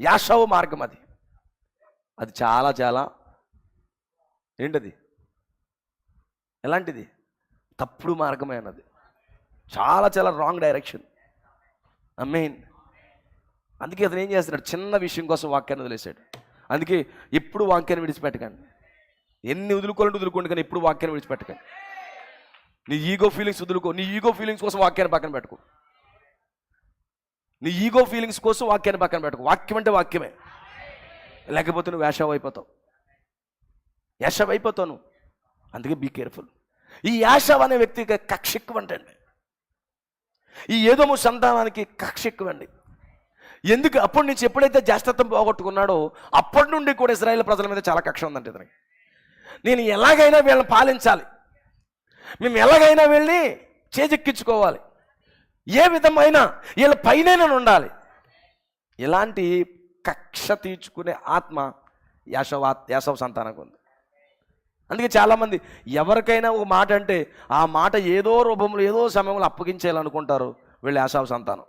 యాశవ మార్గం అది. అది చాలా చాలా ఏంటది? ఎలాంటిది? తప్పుడు మార్గమే అన్నది. చాలా చాలా రాంగ్ డైరెక్షన్ మెయిన్ అందుకే అతను ఏం చేస్తున్నాడు? చిన్న విషయం కోసం వాక్యాన్ని వదిలేశాడు. అందుకే ఎప్పుడు వాక్యాన్ని విడిచిపెట్టకండి. ఎన్ని వదులుకోవాలంటే వదులుకోండి కానీ ఎప్పుడు వాక్యాన్ని విడిచిపెట్టకండి. నీ ఈగో ఫీలింగ్స్ వదులుకో. నీ ఈగో ఫీలింగ్స్ కోసం వాక్యాన్ని పక్కన పెట్టుకో. నీ ఈగో ఫీలింగ్స్ కోసం వాక్యాన్ని పక్కన పెట్టకు. వాక్యం అంటే వాక్యమే. లేకపోతే నువ్వు యాషవ్ అయిపోతావు. యాషవ్ అయిపోతావు నువ్వు. అందుకే బీ కేర్ఫుల్ ఈ యాషవ్ అనే వ్యక్తికి కక్ష ఎక్కువ అంటండి ఈ ఏదోము సంతానానికి కక్ష ఎక్కువండి. ఎందుకు? అప్పటి నుంచి ఎప్పుడైతే జాస్తత్వం పోగొట్టుకున్నాడో అప్పటి నుండి కూడా ఇజ్రాయేల్ ప్రజల మీద చాలా కక్ష ఉందంటే ఇతనికి. నేను ఎలాగైనా వీళ్ళని పాలించాలి. మేము ఎలాగైనా వెళ్ళి చేజెక్కించుకోవాలి. ఏ విధమైన వీళ్ళ పైన ఉండాలి. ఇలాంటి కక్ష తీర్చుకునే ఆత్మ యాశవ యాసవ సంతానకు ఉంది. అందుకే చాలామంది ఎవరికైనా ఒక మాట అంటే ఆ మాట ఏదో రూపంలో ఏదో సమయంలో అప్పగించేయాలనుకుంటారు వీళ్ళు యాసవ సంతానం.